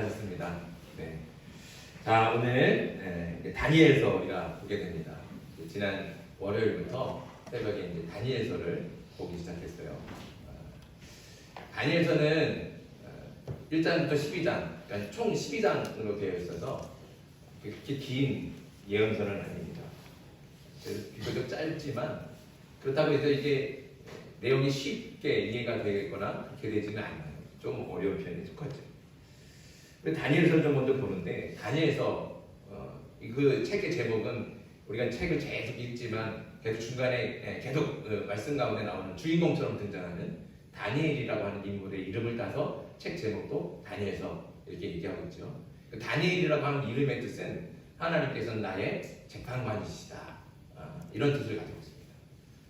잘하셨습니다. 네. 자, 오늘 네, 다니엘서 우리가 보게 됩니다. 지난 월요일부터 새벽에 이제 다니엘서를 보기 시작했어요. 어, 다니엘서는 어, 1장부터 12장, 그러니까 총 12장으로 되어 있어서 그렇게 긴 예언서는 아닙니다. 비교적 짧지만 그렇다고 해서 이게 내용이 쉽게 이해가 되거나 그렇게 되지는 않아요. 좀 어려운 편이 속하죠. 근데 다니엘서를 좀 먼저 보는데 다니엘서 어, 그 책의 제목은 우리가 책을 계속 읽지만 계속 중간에 예, 계속 어, 말씀 가운데 나오는 주인공처럼 등장하는 다니엘이라고 하는 인물의 이름을 따서 책 제목도 다니엘서 이렇게 얘기하고 있죠. 그 다니엘이라고 하는 이름의 뜻은 하나님께서는 나의 재판관이시다 어, 이런 뜻을 가지고 있습니다.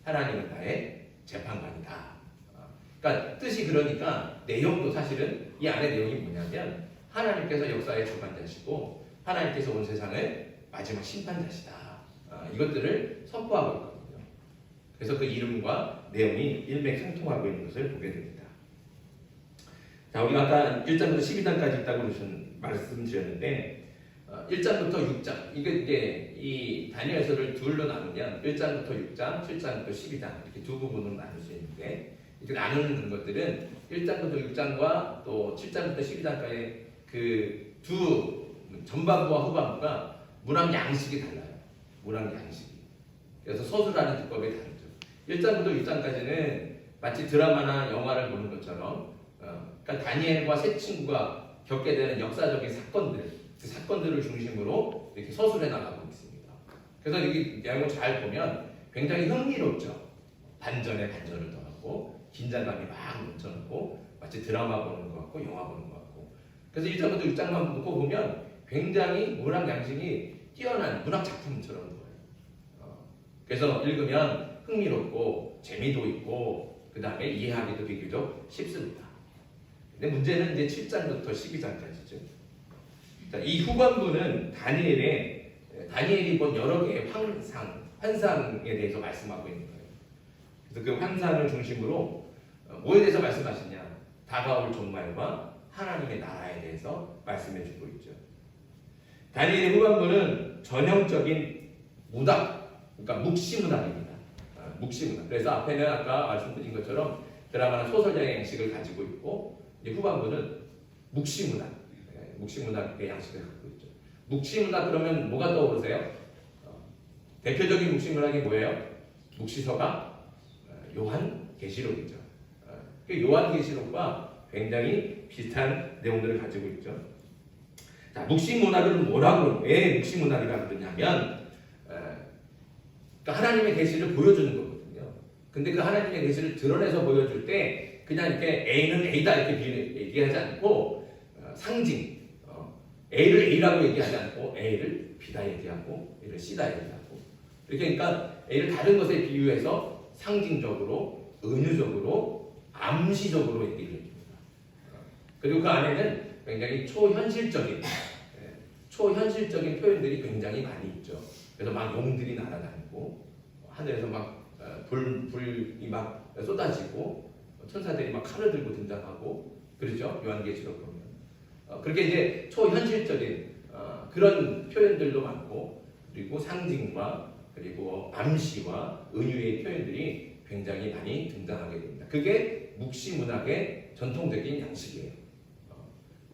하나님은 나의 재판관이다. 어, 그러니까 뜻이 그러니까 내용도 사실은 이 안에 내용이 뭐냐면 하나님께서 역사의 주관자시고 하나님께서 온 세상을 마지막 심판자시다. 아, 이것들을 선포하고 있거든요. 그래서 그 이름과 내용이 일맥상통하고 있는 것을 보게 됩니다. 자, 우리가 아까 1장부터 12장까지 있다고 말씀드렸는데 어, 1장부터 6장 이게 이제 이 다니엘서를 둘로 나누면 1장부터 6장, 7장부터 12장 이렇게 두 부분으로 나눌 수 있는데 이렇게 나누는 것들은 1장부터 6장과 또 7장부터 12장까지 그 두 전반부와 후반부가 문학 양식이 달라요. 문학 양식이. 그래서 서술하는 기법이 다르죠. 1장부터 6장까지는 마치 드라마나 영화를 보는 것처럼 어, 그러니까 다니엘과 세 친구가 겪게 되는 역사적인 사건들 그 사건들을 중심으로 이렇게 서술해 나가고 있습니다. 그래서 여기 내용을 잘 보면 굉장히 흥미롭죠. 반전에 반전을 더하고 긴장감이 막 넘쳐나고 마치 드라마 보는 것 같고 영화 보는 것 같고 그래서 1장부터 6장만 놓고 보면 굉장히 문학 양식이 뛰어난 문학 작품처럼 보여요. 어, 그래서 읽으면 흥미롭고 재미도 있고 그 다음에 이해하기도 비교적 쉽습니다. 근데 문제는 이제 7장부터 12장까지죠. 자, 이 후반부는 다니엘의 다니엘이 본 여러 개의 환상, 환상에 대해서 말씀하고 있는 거예요. 그래서 그 환상을 중심으로 어, 뭐에 대해서 말씀하시냐? 다가올 종말과 하나님의 나라에 대해서 말씀해 주고 있죠. 다니엘의 후반부는 전형적인 문학, 그러니까 묵시문학입니다. 아, 묵시문학. 그래서 앞에는 아까 말씀드린 것처럼 드라마나 소설의 양식을 가지고 있고 이제 후반부는 묵시문학, 예, 묵시문학의 양식을 갖고 있죠. 묵시문학 그러면 뭐가 떠오르세요? 어, 대표적인 묵시문학이 뭐예요? 묵시서가 어, 요한계시록이죠. 어, 그 요한계시록과 굉장히 비슷한 내용들을 가지고 있죠. 자, 묵시문학은 뭐라고 왜 묵시문학이라고 그러냐면 어, 그러니까 하나님의 계시를 보여주는 거거든요. 근데 그 하나님의 계시를 드러내서 보여줄 때 그냥 이렇게 A는 A다 이렇게 비- 얘기하지 않고 어, 상징 어, A를 A라고 얘기하지 않고 A를 B다 얘기하고 A를 C다 얘기하고 이렇게 그러니까 A를 다른 것에 비유해서 상징적으로 은유적으로 암시적으로. 어, 그리고 그 안에는 굉장히 초현실적인 예, 초현실적인 표현들이 굉장히 많이 있죠. 그래서 막 용들이 날아다니고 하늘에서 막 어, 불, 불이 막 쏟아지고 천사들이 막 칼을 들고 등장하고 그러죠. 요한계시록 보면 어, 그렇게 이제 초현실적인 어, 그런 표현들도 많고 그리고 상징과 그리고 암시와 은유의 표현들이 굉장히 많이 등장하게 됩니다. 그게 묵시 문학의 전통적인 양식이에요.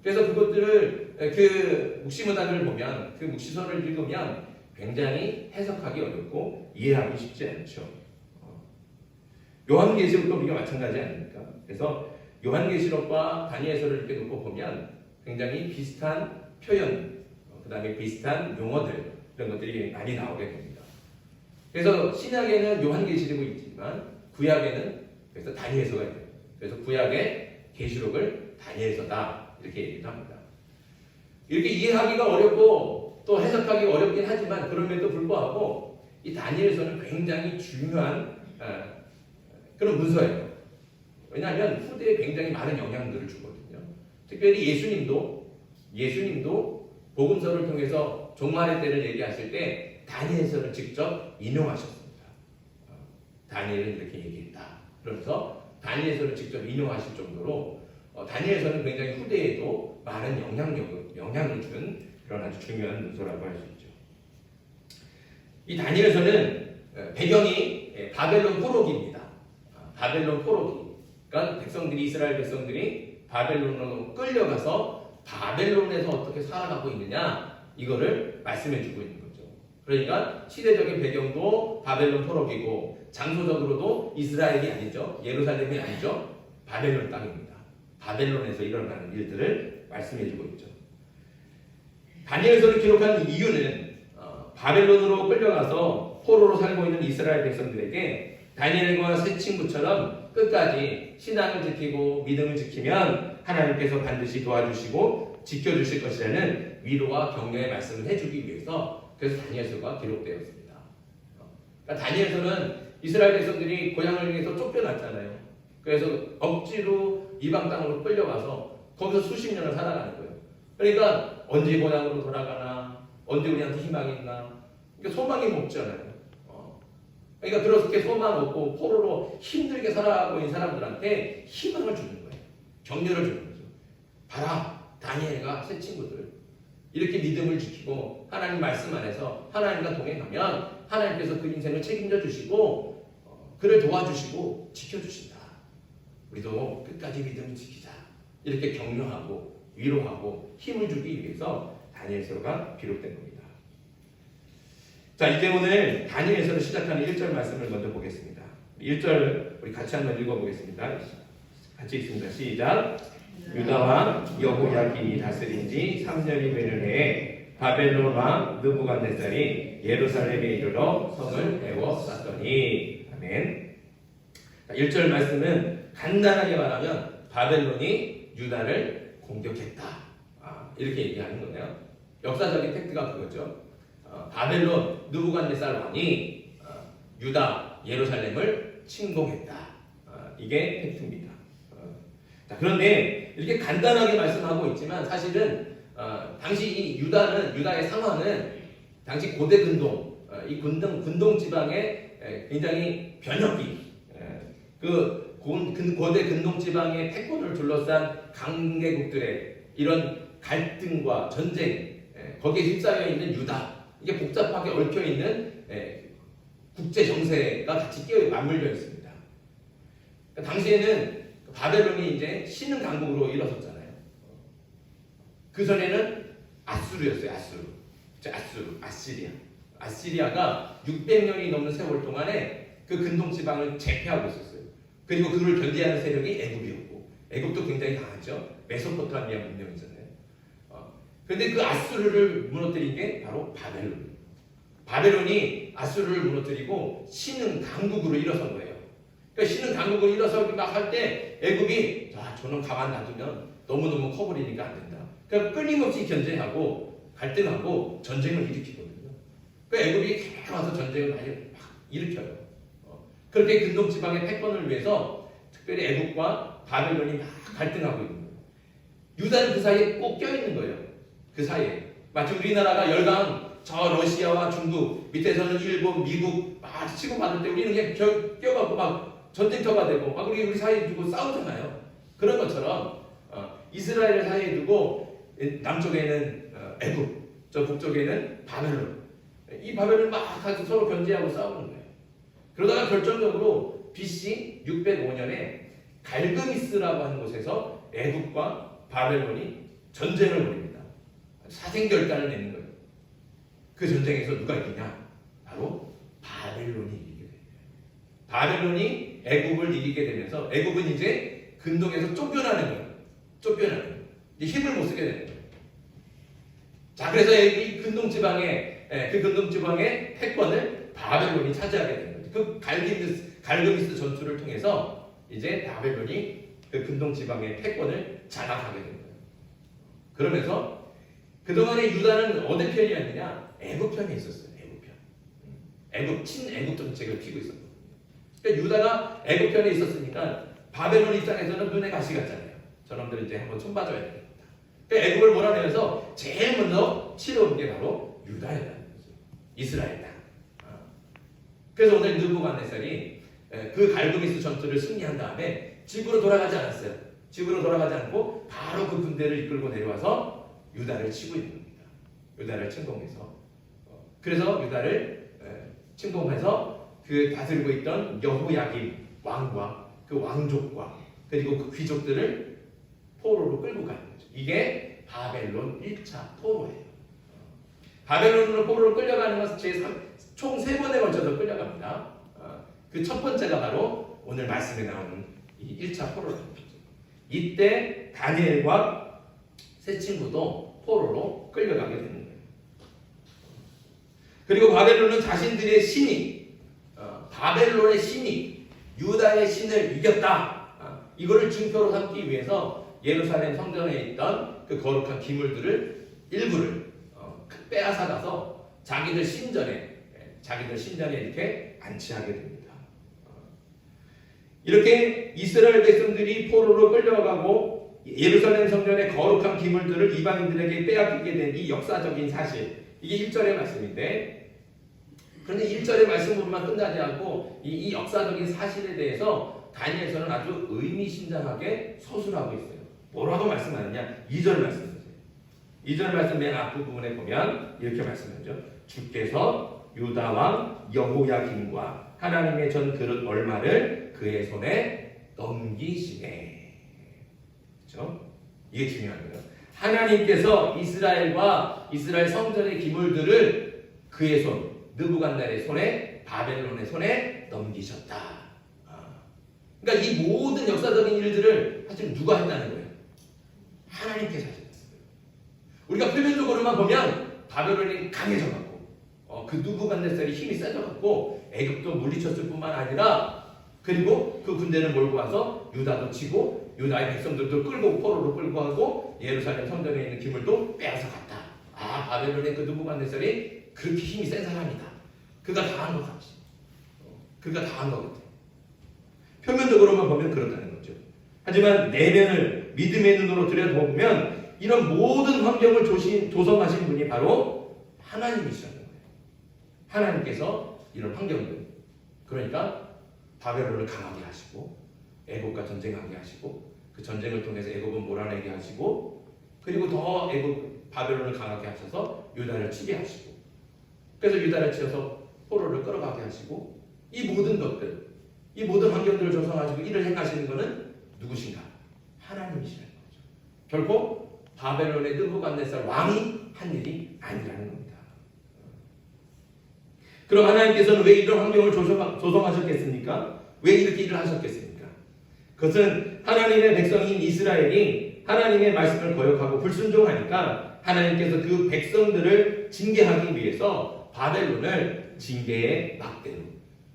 어, 그래서 그것들을 그 묵시문학을 보면 그 묵시서를 읽으면 굉장히 해석하기 어렵고 이해하기 쉽지 않죠. 어, 요한계시록도 우리가 마찬가지 아닙니까? 그래서 요한계시록과 다니엘서를 이렇게 놓고 보면 굉장히 비슷한 표현, 어, 그 다음에 비슷한 용어들 이런 것들이 많이 나오게 됩니다. 그래서 신약에는 요한계시록이 있지만 구약에는 그래서 다니엘서가 있어요. 그래서 구약의 계시록을 다니엘서다 이렇게 얘기를 합니다. 이렇게 이해하기가 어렵고 또 해석하기 어렵긴 하지만 그럼에도 불구하고 이 다니엘서는 굉장히 중요한 어, 그런 문서예요. 왜냐하면 후대에 굉장히 많은 영향들을 주거든요. 특별히 예수님도 예수님도 복음서를 통해서 종말의 때를 얘기하실 때 다니엘서를 직접 인용하셨습니다. 어, 다니엘은 이렇게 얘기했다. 그러면서 다니엘서를 직접 인용하실 정도로 어, 다니엘서는 굉장히 후대에도 많은 영향력, 영향을 준 그런 아주 중요한 문서라고 할 수 있죠. 이 다니엘서는 어, 배경이 예, 바벨론 포로기입니다. 아, 바벨론 포로기. 그러니까 백성들이 이스라엘 백성들이 바벨론으로 끌려가서 바벨론에서 어떻게 살아가고 있느냐 이거를 말씀해주고 있는 거죠. 그러니까 시대적인 배경도 바벨론 포로기고 장소적으로도 이스라엘이 아니죠. 예루살렘이 아니죠. 바벨론 땅입니다. 바벨론에서 일어나는 일들을 말씀해주고 있죠. 다니엘서를 기록한 이유는 어, 바벨론으로 끌려가서 포로로 살고 있는 이스라엘 백성들에게 다니엘과 새 친구처럼 끝까지 신앙을 지키고 믿음을 지키면 하나님께서 반드시 도와주시고 지켜주실 것이라는 위로와 격려의 말씀을 해주기 위해서 그래서 다니엘서가 기록되었습니다. 어, 그러니까 다니엘서는 이스라엘 백성들이 고향을 위해서 쫓겨났잖아요. 그래서 억지로 이방 땅으로 끌려가서 거기서 수십 년을 살아가는 거예요. 그러니까 언제 고향으로 돌아가나, 언제 우리한테 희망이 있나, 그러니까 소망이 없잖아요. 어. 그러니까 그렇게 소망 없고 포로로 힘들게 살아가고 있는 사람들한테 희망을 주는 거예요. 격려를 주는 거죠. 봐라, 다니엘과 새 친구들 이렇게 믿음을 지키고 하나님 말씀 안에서 하나님과 동행하면 하나님께서 그 인생을 책임져 주시고 어, 그를 도와주시고 지켜주신다. 우리도 끝까지 믿음을 지키자. 이렇게 격려하고 위로하고 힘을 주기 위해서 다니엘서가 비롯된 겁니다. 자, 이제 오늘 다니엘서를 시작하는 1절 말씀을 먼저 보겠습니다. 1절 우리 같이 한번 읽어보겠습니다. 같이 읽습니다. 시작. 유다왕 여호야긴이 다스린 지 3년이 되는 해에 바벨론 왕 느부갓네살이 예루살렘에 이르러 성을 에워쌌더니 아멘. 자, 1절 말씀은 간단하게 말하면 바벨론이 유다를 공격했다. 아, 이렇게 얘기하는 거네요. 역사적인 팩트가 그거죠. 어, 바벨론 느부갓네살 왕이 어, 유다 예루살렘을 침공했다. 어, 이게 팩트입니다. 어, 자, 그런데 이렇게 간단하게 말씀하고 있지만 사실은 어, 당시 이 유다는 유다의 상황은 당시 고대 근동 어, 이 근동 근동 지방의 에, 굉장히 변혁기 에, 그 고대 근동 지방의 패권을 둘러싼 강대국들의 이런 갈등과 전쟁 에, 거기에 휩싸여 있는 유다 이게 복잡하게 얽혀 있는 국제 정세가 같이 끼어 맞물려 있습니다. 그러니까 당시에는 바벨론이 이제 신흥 강국으로 일어섰잖아요. 그 전에는 아수르였어요. 아수르. 저 아수르, 아시리아. 아시리아가 600년이 넘는 세월 동안에 그 근동 지방을 제패하고 있었어요. 그리고 그를 견제하는 세력이 애굽이었고, 애굽도 굉장히 강하죠. 메소포타미아 문명이잖아요. 어, 근데 그 아수르를 무너뜨린 게 바로 바벨론. 바벨론이 아수르를 무너뜨리고 신흥 강국으로 일어선 거예요. 그러니까 신흥 강국으로 일어서기 막할 때 애굽이 자 저는 가만 놔두면 너무너무 커버리니까 안 된다. 그러니까 끊임없이 견제하고 갈등하고 전쟁을 일으키거든요. 그러니까 애굽이 계속 와서 전쟁을 많이 막 일으켜요. 어, 그렇게 근동 지방의 패권을 위해서 특별히 애굽과 바벨론이 막 갈등하고 있는 거예요. 유다는 그 사이에 꼭 껴있는 거예요. 그 사이에. 마치 우리나라가 열강 저 러시아와 중국 밑에서는 일본, 미국 막 치고 받을 때 우리는 그냥 겨, 껴갖고 막 전쟁터가 되고 막 우리 우리 사이에 두고 싸우잖아요. 그런 것처럼 어, 이스라엘 사이에 두고 남쪽에는 어, 애굽, 저 북쪽에는 바벨론. 이 바벨론 막 서로 견제하고 싸우는 거예요. 그러다가 결정적으로 BC 605년에 갈그미스라고 하는 곳에서 애굽과 바벨론이 전쟁을 벌입니다. 사생결단을 내는 거예요. 그 전쟁에서 누가 이기냐? 바로 바벨론이 이기게 됩니다. 바벨론이 애굽을 이기게 되면서 애굽은 이제 근동에서 쫓겨나는 거예요. 쫓겨나는 거예요. 힘을 못 쓰게 되는 거예요. 자, 그래서 이 근동 지방의 예, 그 근동 지방의 패권을 바벨론이 차지하게 거죠. 그 갈기미스 갈그미스 전투를 통해서 이제 바벨론이 그 근동 지방의 패권을 장악하게 되는 거예요. 그러면서 그동안에 유다는 어느 편이었느냐? 애굽 편에 있었어요. 애굽 편. 애굽 친 애굽 정책을 피고 있었거든요. 그러니까 유다가 애굽 편에 있었으니까 바벨론 입장에서는 눈에 가시 같잖아요. 저놈들 이제 한번 손봐줘야 되겠다. 그러니까 애굽을 몰아내면서 제일 먼저 치러온 게 바로 유다였다는 거죠. 이스라엘 땅. 어. 그래서 오늘 느부갓네살이 에, 그 갈그미스 전투를 승리한 다음에 집으로 돌아가지 않았어요. 집으로 돌아가지 않고 바로 그 군대를 이끌고 내려와서 유다를 치고 있는 겁니다. 유다를 침공해서 어, 그래서 유다를 에, 침공해서 그 다스리고 있던 여호야김 왕과 그 왕족과 그리고 그 귀족들을 포로로 끌고 가는 거죠. 이게 바벨론 1차 포로예요. 바벨론으로 포로로 끌려가는 것은 제 총 세 번에 걸쳐서 끌려갑니다. 그 첫 번째가 바로 오늘 말씀에 나오는 이 1차 포로라는 거죠. 이때 다니엘과 세 친구도 포로로 끌려가게 되는 거예요. 그리고 바벨론은 자신들의 신이 어, 바벨론의 신이 유다의 신을 이겼다. 어, 이거를 증표로 삼기 위해서 예루살렘 성전에 있던 그 거룩한 기물들을 일부를 어, 빼앗아가서 자기들 신전에 예, 자기들 신전에 이렇게 안치하게 됩니다. 어, 이렇게 이스라엘 백성들이 포로로 끌려가고 예루살렘 성전의 거룩한 기물들을 이방인들에게 빼앗기게 된 이 역사적인 사실 이게 1절의 말씀인데 그런데 1절의 말씀으로만 끝나지 않고 이, 이 역사적인 사실에 대해서 다니엘서는 아주 의미심장하게 서술하고 있어요. 뭐라고 말씀하느냐? 2절 말씀이세요. 2절 말씀 맨 앞부분에 보면 이렇게 말씀하죠. 주께서 유다 왕 여호야김과 하나님의 전 그릇 얼마를 그의 손에 넘기시네. 그렇죠? 이게 중요한 거예요. 하나님께서 이스라엘과 이스라엘 성전의 기물들을 그의 손, 느부갓날의 손에 바벨론의 손에 넘기셨다. 아. 그러니까 이 모든 역사적인 일들을 사실 누가 했다는 거예요? 하나님께서 하셨어요. 우리가 표면적으로만 보면 바벨론이 강해져갖고 어, 그 누부갓네살이 힘이 세져갖고 애굽도 물리쳤을 뿐만 아니라 그리고 그 군대를 몰고 와서 유다도 치고 유다의 백성들도 끌고 포로로 끌고 가고 예루살렘 성전에 있는 기물도 빼앗아 갔다. 아 바벨론의 그 누부갓네살이 그렇게 힘이 센 사람이다. 그가 다 한 것 같지. 어, 그가 다 한 것 같아. 표면적으로만 보면 그렇다는 거죠. 하지만 내면을 믿음의 눈으로 들여다보면 이런 모든 환경을 조성하신 분이 바로 하나님이시라는 거예요. 하나님께서 이런 환경들, 그러니까 바벨론을 강하게 하시고 애국과 전쟁하게 하시고 그 전쟁을 통해서 애국은 몰아내게 하시고 그리고 더 애국 바벨론을 강하게 하셔서 유다를 치게 하시고 그래서 유다를 치어서 포로를 끌어가게 하시고 이 모든 것들, 이 모든 환경들을 조성하시고 이를 행하시는 것은 누구신가? 하나님이시라는 거죠. 결코 바벨론의 느부갓네살 왕이 한 일이 아니라는 겁니다. 그럼 하나님께서는 왜 이런 환경을 조성하셨겠습니까? 왜 이렇게 일을 하셨겠습니까? 그것은 하나님의 백성인 이스라엘이 하나님의 말씀을 거역하고 불순종하니까 하나님께서 그 백성들을 징계하기 위해서 바벨론을 징계의 막대로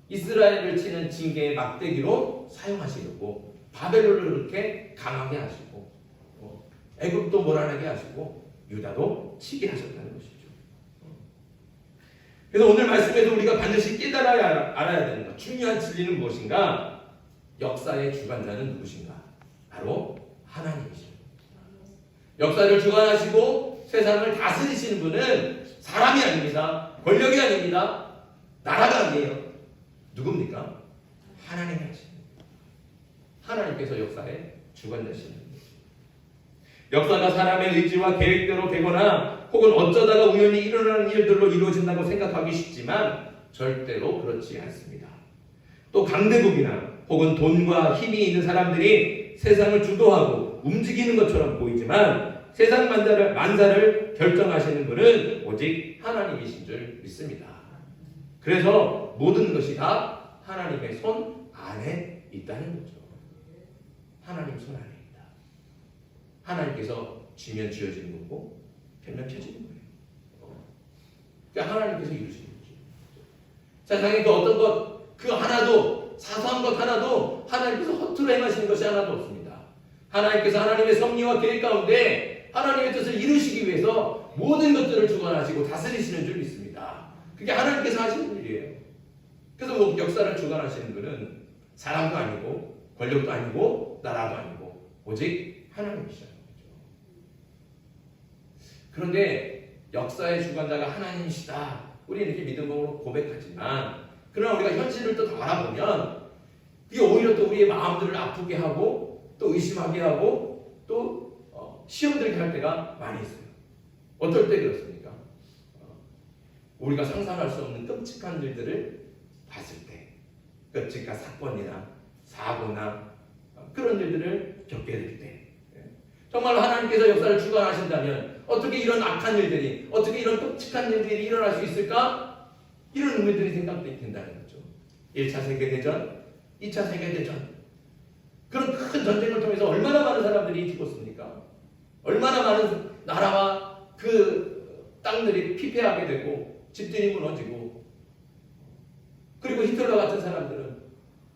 이스라엘을 치는 징계의 막대기로 사용하시려고 바벨론을 그렇게 강하게 하시고 어, 애굽도 몰아내게 하시고 유다도 치게 하셨다는 것이죠. 그래서 오늘 말씀에서 우리가 반드시 깨달아야 알아야 되는 것 중요한 진리는 무엇인가? 역사의 주관자는 누구신가? 바로 하나님이십니다. 역사를 주관하시고 세상을 다스리시는 분은 사람이 아닙니다. 권력이 아닙니다. 나라가 아니에요. 누굽니까? 하나님이 하십니다. 하나님께서 역사의 주관자시는 역사가 사람의 의지와 계획대로 되거나 혹은 어쩌다가 우연히 일어나는 일들로 이루어진다고 생각하기 쉽지만 절대로 그렇지 않습니다. 또 강대국이나 혹은 돈과 힘이 있는 사람들이 세상을 주도하고 움직이는 것처럼 보이지만 세상 만사를, 만사를 결정하시는 분은 오직 하나님이신 줄 믿습니다. 그래서 모든 것이 다 하나님의 손 안에 있다는 거죠. 하나님 손 안에 있다. 하나님께서 쥐면 쥐어지는 거고 펴지는 거예요. 그러니까 하나님께서 이루시는 거죠. 세상에 그 어떤 것, 그 하나도 사소한 것 하나도 하나님께서 허투루 행하시는 것이 하나도 없습니다. 하나님께서 하나님의 섭리와 계획 가운데 하나님의 뜻을 이루시기 위해서 모든 것들을 주관하시고 다스리시는 줄 믿습니다. 그게 하나님께서 하시는 일이에요. 그래서 뭐 역사를 주관하시는 분은 사람도 아니고 권력도 아니고 나라도 아니고 오직 하나님이시라는 거죠. 그런데 역사의 주관자가 하나님이시다. 우리 이렇게 믿음으로 고백하지만 그러나 우리가 현실을 또 알아보면 그게 오히려 또 우리의 마음들을 아프게 하고 또 의심하게 하고 또 어, 시험 들게 할 때가 많이 있어요. 어떨 때 그렇습니까? 어, 우리가 상상할 수 없는 끔찍한 일들을 봤을 때, 끔찍한 사건이나 사고나 어, 그런 일들을 겪게 될 때, 예. 정말 하나님께서 역사를 주관하신다면 어떻게 이런 악한 일들이, 어떻게 이런 끔찍한 일들이 일어날 수 있을까? 이런 의미들이 생각된다는 거죠. 1차 세계대전, 2차 세계대전. 그런 큰 전쟁을 통해서 얼마나 많은 사람들이 죽었습니까? 얼마나 많은 나라와 그 땅들이 피폐하게 되고 집들이 무너지고 그리고 히틀러 같은 사람들은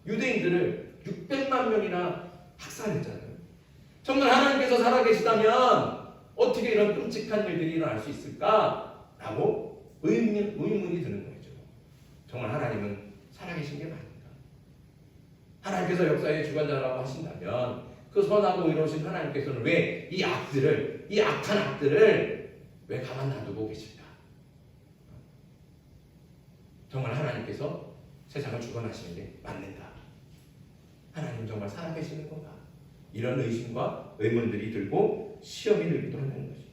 유대인들을 600만 명이나 학살했잖아요. 정말 하나님께서 살아계시다면 어떻게 이런 끔찍한 일들이 일어날 수 있을까? 라고 의문, 의문이 드는 거죠. 정말 하나님은 살아계신 게 맞는가? 하나님께서 역사의 주관자라고 하신다면 그 선하고 의로우신 하나님께서는 왜 이 악들을 이 악한 악들을 왜 가만 놔두고 계실까? 정말 하나님께서 세상을 주관하시는 게 맞는가? 하나님 정말 살아계시는 건가? 이런 의심과 의문들이 들고 시험이 들기도 한다는 것이죠.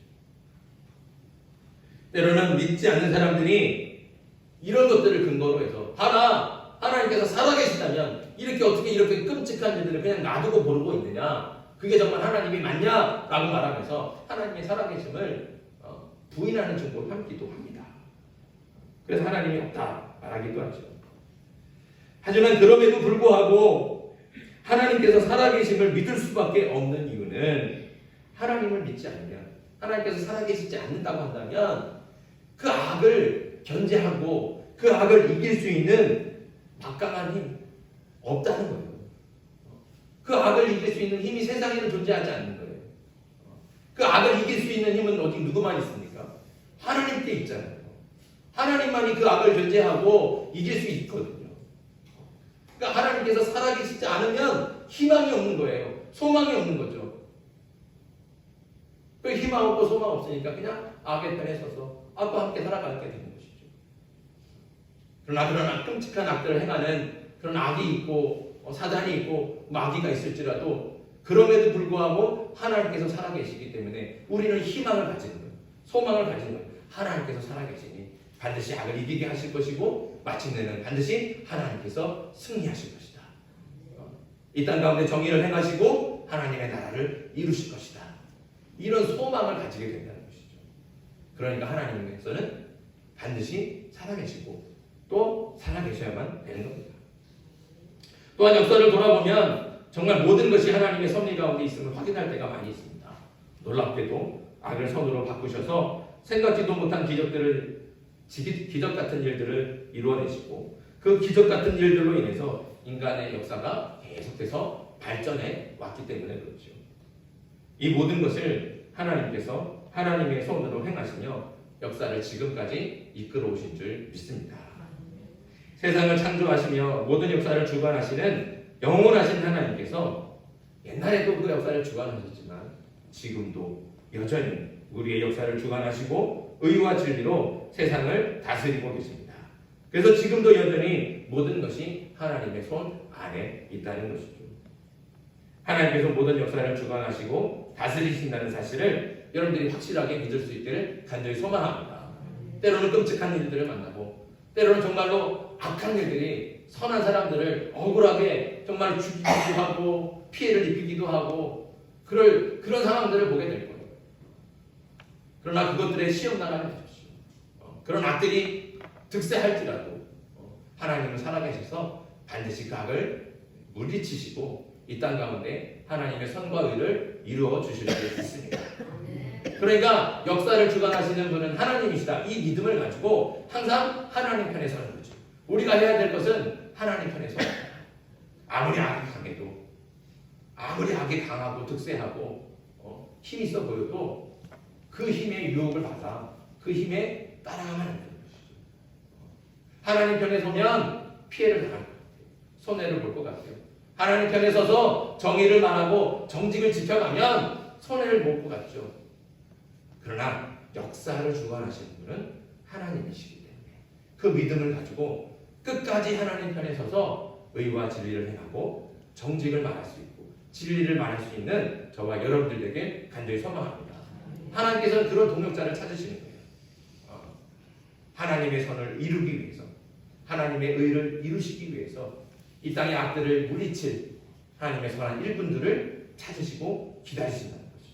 때로는 믿지 않는 사람들이 이런 것들을 근거로 해서 봐라 하나님께서 살아계시다면 이렇게 어떻게 이렇게 끔찍한 일들을 그냥 놔두고 모르고 있느냐 그게 정말 하나님이 맞냐라고 말하면서 하나님의 살아계심을 어, 부인하는 증거를 삼기도 합니다. 그래서 하나님이 없다 말하기도 하죠. 하지만 그럼에도 불구하고 하나님께서 살아계심을 믿을 수밖에 없는 이유는 하나님을 믿지 않으면 하나님께서 살아계시지 않는다고 한다면 그 악을 견제하고 그 악을 이길 수 있는 막강한 힘 없다는 거예요. 그 악을 이길 수 있는 힘이 세상에는 존재하지 않는 거예요. 그 악을 이길 수 있는 힘은 어디 누구만 있습니까? 하나님께 있잖아요. 하나님만이 그 악을 견제하고 이길 수 있거든요. 그러니까 하나님께서 살아계시지 않으면 희망이 없는 거예요. 소망이 없는 거죠. 그 희망 없고 소망 없으니까 그냥 악의 편에 서서 악과 함께 살아가게 되는 것이죠. 그러나 그런 끔찍한 악들을 행하는 그런 악이 있고 어, 사단이 있고 마귀가 있을지라도 그럼에도 불구하고 하나님께서 살아계시기 때문에 우리는 희망을 가지는 거예요. 소망을 가지는 거예요. 하나님께서 살아계시니 반드시 악을 이기게 하실 것이고 마침내는 반드시 하나님께서 승리하실 것이다. 어, 이땅 가운데 정의를 행하시고 하나님의 나라를 이루실 것이다. 이런 소망을 가지게 된다는 것이죠. 그러니까 하나님께서는 반드시 살아계시고 또 살아계셔야만 되는 겁니다. 또한 역사를 돌아보면 정말 모든 것이 하나님의 섭리 가운데 있음을 확인할 때가 많이 있습니다. 놀랍게도 악을 선으로 바꾸셔서 생각지도 못한 기적들을 기적 같은 일들을 이루어내시고 그 기적 같은 일들로 인해서 인간의 역사가 계속해서 발전해 왔기 때문에 그렇죠. 이 모든 것을 하나님께서 하나님의 손으로 행하시며 역사를 지금까지 이끌어 오신 줄 믿습니다. 세상을 창조하시며 모든 역사를 주관하시는 영원하신 하나님께서 옛날에도 그 역사를 주관하셨지만 지금도 여전히 우리의 역사를 주관하시고 의와 진리로 세상을 다스리고 계십니다. 그래서 지금도 여전히 모든 것이 하나님의 손 안에 있다는 것이죠. 하나님께서 모든 역사를 주관하시고 다스리신다는 사실을 여러분들이 확실하게 믿을 수 있기를 간절히 소망합니다. 때로는 끔찍한 일들을 만나고 때로는 정말로 악한 일들이 선한 사람들을 억울하게 정말 죽이기도 하고 피해를 입히기도 하고 그럴 그런 상황들을 보게 될 거예요. 그러나 그것들의 시험. 어, 그런 악들이 득세할지라도 어, 하나님은 살아계셔서 반드시 그 악을 물리치시고 이 땅 가운데 하나님의 선과 의를 이루어 주실 수 있습니다. 그러니까 역사를 주관하시는 분은 하나님이시다. 이 믿음을 가지고 항상 하나님 편에 서는 거죠. 우리가 해야 될 것은 하나님 편에 서 아무리 악이 강해도 아무리 악이 강하고 득세하고 어, 힘 있어 보여도 그 힘의 유혹을 받아 그 힘에 따라가면 안 되는 것이죠. 하나님 편에 서면 피해를 당할 것. 손해를 볼 것 같아요. 하나님 편에 서서 정의를 말하고 정직을 지켜가면 손해를 볼 것 같죠. 그러나 역사를 주관하시는 분은 하나님이시기 때문에 그 믿음을 가지고 끝까지 하나님 편에 서서 의와 진리를 행하고 정직을 말할 수 있고 진리를 말할 수 있는 저와 여러분들에게 간절히 소망합니다. 하나님께서는 그런 동역자를 찾으시는. 어, 하나님의 선을 이루기 위해서, 하나님의 의를 이루시기 위해서 이 땅의 악들을 물리칠 하나님의 선한 일꾼들을 찾으시고 기다리신다는 거죠.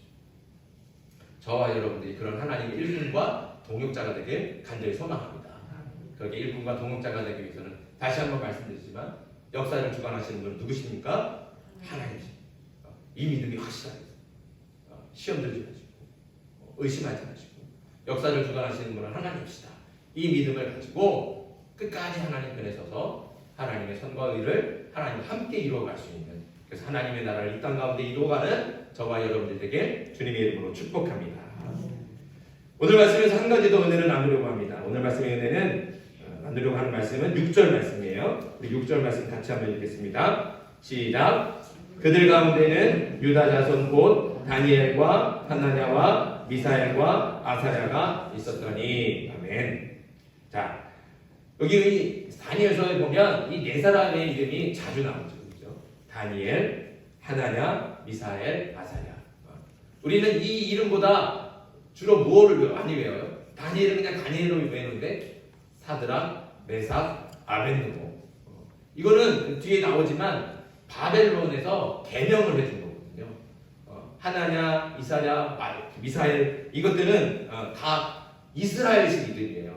저와 여러분들이 그런 하나님의 일꾼과 동역자가 되길 간절히 소망합니다. 그렇게 일꾼과 동역자가 되기 위해서는 다시 한번 말씀드리지만 역사를 주관하시는 분은 누구십니까? 하나님이십니다. 어, 이 믿음이 확실하게 어, 시험 들지 마시고 어, 의심하지 마시고 역사를 주관하시는 분은 하나님이시다. 이 믿음을 가지고 끝까지 하나님 편에 서서 하나님의 선과 의를 하나님 함께 이루어갈 수 있는 그래서 하나님의 나라를 이 땅 가운데 이루어가는 저와 여러분들에게 주님의 이름으로 축복합니다. 오늘 말씀에서 한 가지 더 은혜를 나누려고 합니다. 오늘 말씀의 은혜는 어, 나누려고 하는 말씀은 6절 말씀이에요. 우리 6절 말씀 같이 한번 읽겠습니다. 시작. 그들 가운데는 유다 자손 곧 다니엘과 하나냐와 미사엘과 아사랴가 있었더니 아멘. 자 여기 이 다니엘서에 보면 이 네 사람의 이름이 자주 나오죠, 그렇죠? 다니엘, 하나냐, 미사엘, 아사랴. 어. 우리는 이 이름보다 주로 무엇을? 많이 외워요? 다니엘은 그냥 다니엘로 외우는데 사드라, 메삭, 아벤누고 어. 이거는 뒤에 나오지만 바벨론에서 개명을 해준 거거든요. 어, 하나냐, 이사냐, 마- 미사엘 이것들은 어, 다 이스라엘식 이름이에요.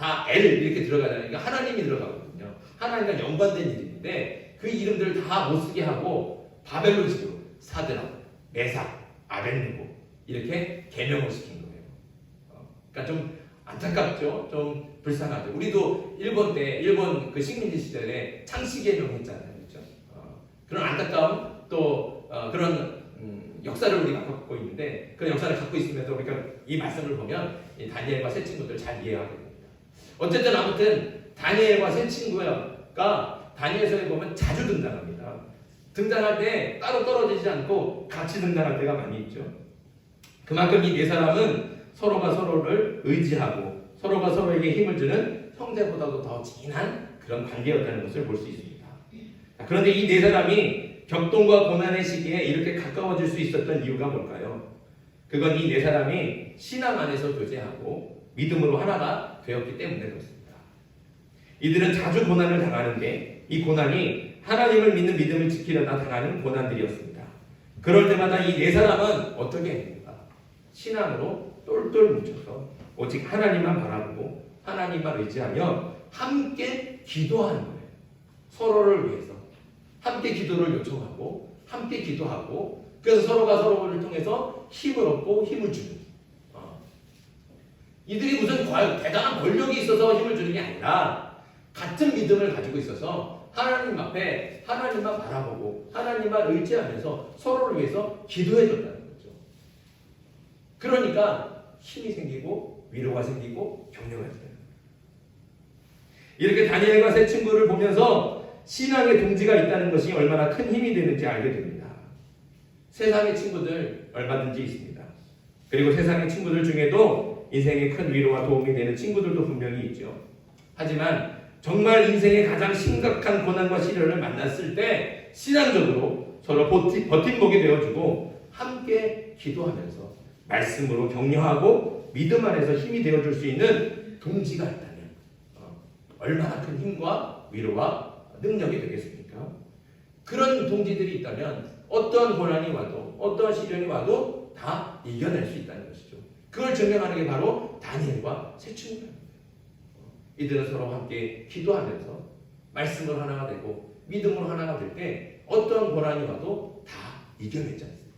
다 L 이렇게 들어가잖아요. 그러니까 하나님이 들어가거든요. 하나님과 연관된 이름인데 그 이름들을 다 못 쓰게 하고 바벨론식으로 사드라, 메삭, 아벤누고 이렇게 개명을 시킨 거예요. 어, 그러니까 좀 안타깝죠. 좀 불쌍하죠. 우리도 일본 때 일본 그 식민지 시절에 창씨 개명했잖아요. 그렇죠? 어, 그런 안타까움 또 어, 그런 음, 역사를 우리가 갖고 있는데 그런 역사를 갖고 있으면서 우리가 이 말씀을 보면 이 다니엘과 새 친구들 잘 됩니다. 어쨌든 아무튼 다니엘과 새 친구가 다니엘서에 보면 자주 등장합니다. 등장할 때 따로 떨어지지 않고 같이 등장할 때가 많이 있죠. 그만큼 이 네 사람은 서로가 서로를 의지하고 서로가 서로에게 힘을 주는 형제보다도 더 진한 그런 관계였다는 것을 볼 수 있습니다. 자, 그런데 이 네 사람이 격동과 고난의 시기에 이렇게 가까워질 수 있었던 이유가 뭘까요? 그건 이 네 사람이 신앙 안에서 교제하고 믿음으로 하나가 되었기 때문에 그렇습니다. 이들은 자주 고난을 당하는데 이 고난이 하나님을 믿는 믿음을 지키려다 당하는 고난들이었습니다. 그럴 때마다 이 네 사람은 어떻게 했습니까? 신앙으로 똘똘 뭉쳐서 오직 하나님만 바라보고 하나님만 의지하며 함께 기도하는 거예요. 서로를 위해서 함께 기도를 요청하고 함께 기도하고 그래서 서로가 서로를 통해서 힘을 얻고 힘을 주는 어. 이들이 무슨 대단한 권력이 있어서 힘을 주는 게 아니라 같은 믿음을 가지고 있어서 하나님 앞에 하나님만 바라보고 하나님만 의지하면서 서로를 위해서 기도해 줬다는 거죠. 그러니까 힘이 생기고 위로가 생기고 격려가 거예요. 이렇게 다니엘과 새 친구를 보면서 신앙의 동지가 있다는 것이 얼마나 큰 힘이 되는지 알게 됩니다. 세상의 친구들 얼마든지 있습니다. 그리고 세상의 친구들 중에도 인생에 큰 위로와 도움이 되는 친구들도 분명히 있죠. 하지만 정말 인생의 가장 심각한 고난과 시련을 만났을 때 신앙적으로 서로 버팀, 버팀목이 되어주고 함께 기도하면서 말씀으로 격려하고 믿음 안에서 힘이 되어줄 수 있는 동지가 있다면 어, 얼마나 큰 힘과 위로와 능력이 되겠습니까? 그런 동지들이 있다면 어떠한 고난이 와도 어떠한 시련이 와도 다 이겨낼 수 있다는 것이죠. 그걸 증명하는 게 바로 다니엘과 새 친구입니다. 이들은 서로 함께 기도하면서 말씀으로 하나가 되고 믿음으로 하나가 될 때 어떤 고난이 와도 다 이겨내지 않습니까?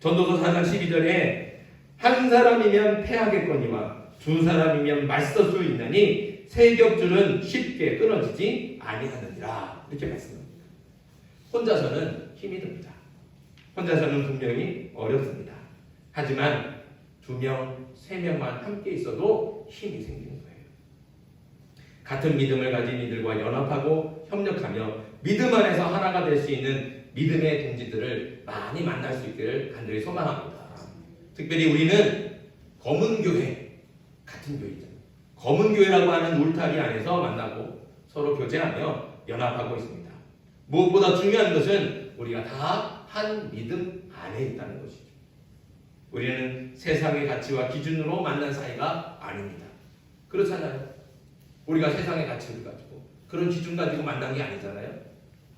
전도서 4장 12절에 한 사람이면 패하겠거니와 두 사람이면 맞설 수 있나니 세 겹줄은 쉽게 끊어지지 아니하느니라 이렇게 말씀합니다. 혼자서는 힘이 듭니다. 혼자서는 분명히 어렵습니다. 하지만 두 명, 세 명만 함께 있어도 힘이 생기는 거예요. 같은 믿음을 가진 이들과 연합하고 협력하며 믿음 안에서 하나가 될 수 있는 믿음의 동지들을 많이 만날 수 있기를 간절히 소망합니다. 특별히 우리는 검은 교회 같은 교회죠. 검은 교회라고 하는 울타리 안에서 만나고 서로 교제하며 연합하고 있습니다. 무엇보다 중요한 것은 우리가 다 한 믿음 안에 있다는 것이죠. 우리는 세상의 가치와 기준으로 만난 사이가 아닙니다. 그렇잖아요. 우리가 세상의 가치를 가지고 그런 기준 가지고 만난 게 아니잖아요.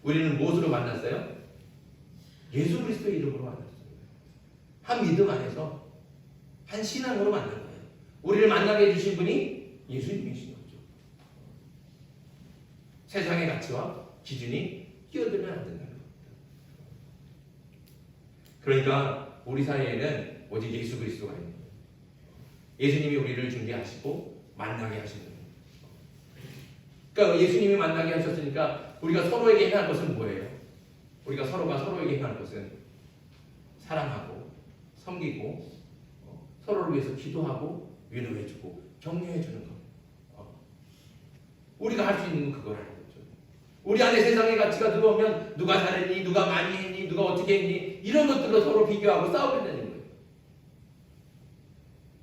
우리는 무엇으로 만났어요? 예수 그리스도의 이름으로 만났어요. 한 믿음 안에서 한 신앙으로 만난 거예요. 우리를 만나게 해주신 분이 예수님이신 거죠. 세상의 가치와 기준이 끼어들면 안 된다는 겁니다. 그러니까 우리 사이에는 오직 예수 그리스도가 있는 거예요. 예수님이 우리를 준비하시고 만나게 하시는 거예요. 그러니까 예수님이 만나게 하셨으니까 우리가 서로에게 해야 할 것은 뭐예요? 우리가 서로가 서로에게 해야 할 것은 사랑하고 섬기고 어, 서로를 위해서 기도하고 위로해주고 격려해주는 것. 어. 우리가 할 수 있는 건 그거라는 거죠. 우리 안에 세상의 가치가 들어오면 누가 잘했니, 누가 많이 했니, 누가 어떻게 했니 이런 것들로 서로 비교하고 싸우게 되는 거예요.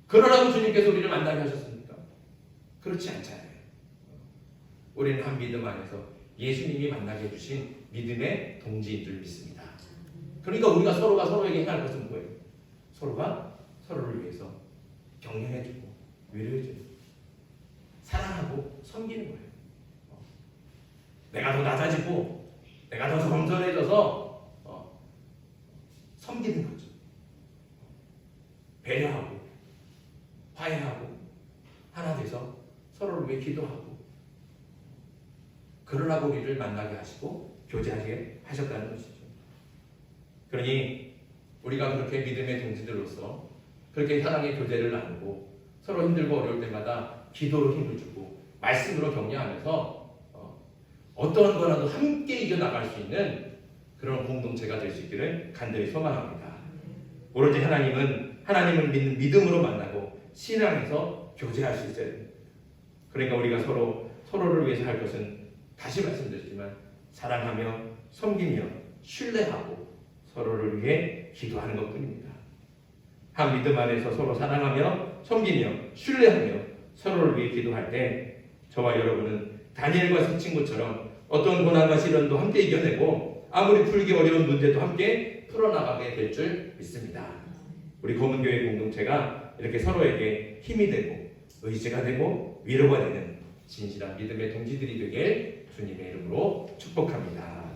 그러라고 주님께서 우리를 만나게 하셨습니까? 그렇지 않잖아요. 우리는 한 믿음 안에서 예수님이 만나게 해주신 믿음의 동지인 줄 믿습니다. 그러니까 우리가 서로가 서로에게 해야 할 것은 뭐예요? 서로가 서로를 위해서 격려해주고 위로해주고 사랑하고 섬기는 거예요. 어. 내가 더 낮아지고 내가 더 겸손해져서 어, 섬기는 거죠. 배려하고 화해하고 하나 돼서 서로를 위해 기도하고 그러라고 우리를 만나게 하시고 교제하게 하셨다는 것이죠. 그러니 우리가 그렇게 믿음의 동지들로서 그렇게 사랑의 교제를 나누고 서로 힘들고 어려울 때마다 기도로 힘을 주고 말씀으로 격려하면서 어, 어떠한 거라도 함께 이겨나갈 수 있는 그런 공동체가 될 수 있기를 간절히 소망합니다. 오로지 하나님은 하나님을 믿는 믿음으로 만나고 신앙에서 교제할 수 있어야 됩니다. 그러니까 우리가 서로 서로를 위해서 할 것은 다시 말씀드리지만 사랑하며 섬기며 신뢰하고 서로를 위해 기도하는 것뿐입니다. 한 믿음 안에서 서로 사랑하며 섬기며 신뢰하며 서로를 위해 기도할 때 저와 여러분은 다니엘과 세 친구처럼 어떤 고난과 시련도 함께 이겨내고 아무리 풀기 어려운 문제도 함께 풀어나가게 될 줄 믿습니다. 우리 검은교회 공동체가 이렇게 서로에게 힘이 되고 의지가 되고 위로가 되는 진실한 믿음의 동지들이 되길 주님의 이름으로 축복합니다.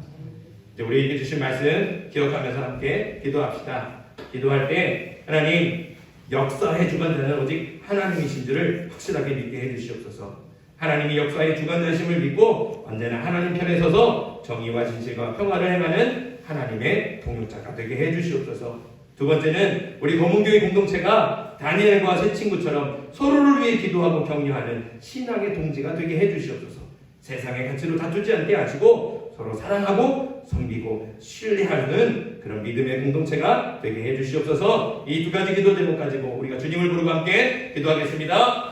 이제 우리에게 주신 말씀 기억하면서 함께 기도합시다. 기도할 때 하나님 역사의 주관자는 오직 하나님이신 줄을 확실하게 믿게 해주시옵소서. 하나님이 역사의 주관자심을 믿고 언제나 하나님 편에 서서 정의와 진실과 평화를 행하는 하나님의 동역자가 되게 해주시옵소서. 두 번째는 우리 검은교회 공동체가 다니엘과 새 친구처럼 서로를 위해 기도하고 격려하는 신앙의 동지가 되게 해주시옵소서. 세상의 가치로 다투지 않게 하시고 서로 사랑하고 섬기고 신뢰하는 그런 믿음의 공동체가 되게 해주시옵소서. 이 두 가지 기도 제목 가지고 우리가 주님을 부르고 함께 기도하겠습니다.